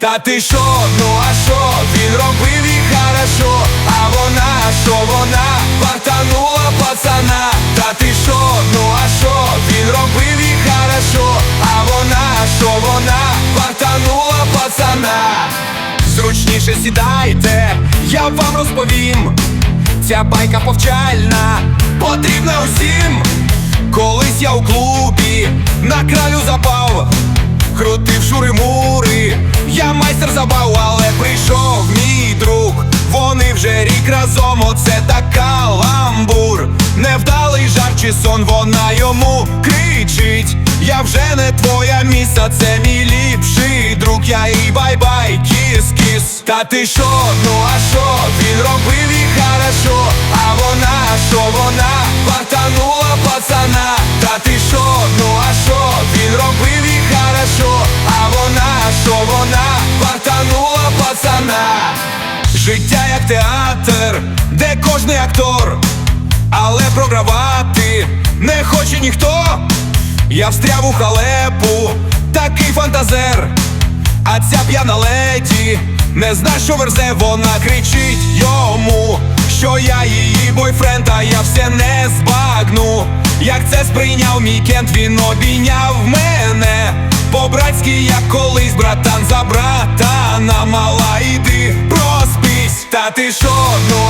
Та ти шо, ну а шо, він робив і хорошо, а вона, що вона, вартанула пацана, та ти шо, ну а шо, він робив і хорошо, а вона, що вона, вартанула пацана. Зручніше сідайте, я вам розповім. Ця байка повчальна, потрібна усім. Колись я у клубі на краю запав, крутив шури-мури, я майстер забав, але прийшов мій друг. Вони вже рік разом, оце так каламбур. Невдалий жарт чи сон, вона йому кричить. Я вже не твоя міса, це мій ліпший друг. Я і бай-бай, кіс-кіс. Та ти шо, ну а шо, він робив і хорошо, де кожний актор, але програвати не хоче ніхто. Я встряв у халепу, такий фантазер. А ця п'яна леді не зна, що верзе, вона кричить йому, що я її бойфренд, а я все не збагну. Як це сприйняв мій кент, він обійняв мене. По-братськи, як колись, братан за братана, мала іди проспись. Та ти шо, ну